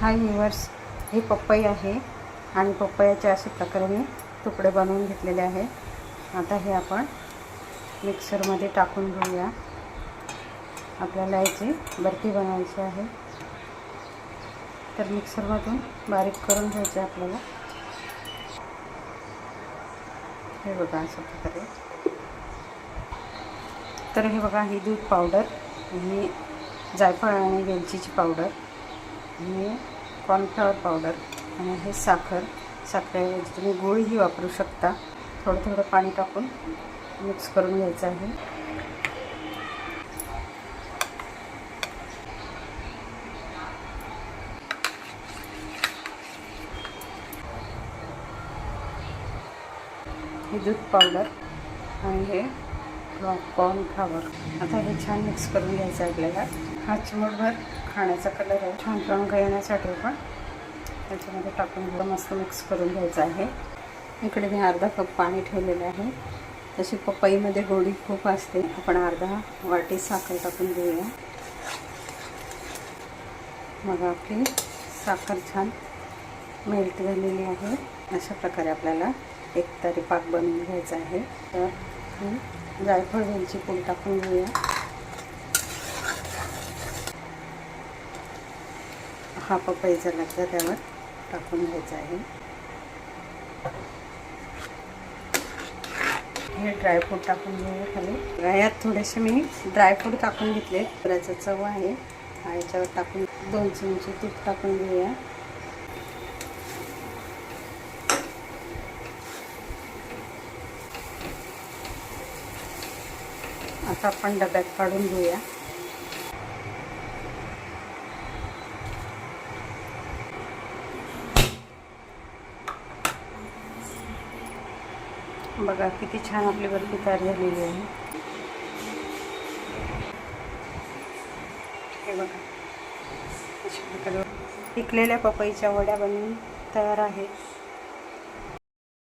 हाय viewers ही पपई आहे. आणि पपयाचे अशा प्रकारे मी तुकडे बनवून घेतलेले आहे. आता हे आपण मिक्सरमध्ये टाकून घेऊया. आपल्याला याची बर्फी बनवायची आहे. तर मिक्सरमधून बारीक करून घ्यायचे आपल्याला. हे बघा अशा प्रकारे. तर हे बघा ही दूध पावडर ही जायफळ आणि वेलचीची पावडर आणि कॉर्नफ्लॉवर पावडर आणि हे साखर साखरेऐवजी तुम्ही गुळही वापरू शकता. थोडं थोडं पाणी टाकून मिक्स करून घ्यायचं आहे. हे दूध पावडर आणि हे कॉर्न फ्लावर आता हे छान मिक्स करून घ्यायचं आहे आपल्याला. हा चिमूटभर खाण्याचा कलर आहे. छान रंग येण्यासाठी पण त्याच्यामध्ये टाकून थोडं मस्त मिक्स करून घ्यायचं आहे. इकडे मी अर्धा कप पाणी ठेवलेलं आहे. तशी पपईमध्ये गोडी खूप असते. आपण अर्धा वाटी साखर टाकून घेऊया. मग आपली साखर छान मेल्ट झालेली आहे. अशा प्रकारे आपल्याला एक तरी पाक बनवून घ्यायचा आहे. तर टाकून जायफळ वेलची पूड टाकून घेऊया. हा पपईचा लागला त्यावर टाकून घ्यायचा आहे. हे ड्रायफ्रूट टाकून घेऊया खाली. यात थोडेसे मी ड्रायफ्रूट टाकून घेतले त्याचा चव आहे. हा याच्यावर टाकून दोन चमचे तूप टाकून घेऊया. आता आपण डब्यात काढून घेऊया. बघा किती छान आपली बर्फी तयार झालेली आहे. हे बघा. अशा प्रकारे. पिकलेल्या पपईच्या वड्या बनवून तयार आहेत.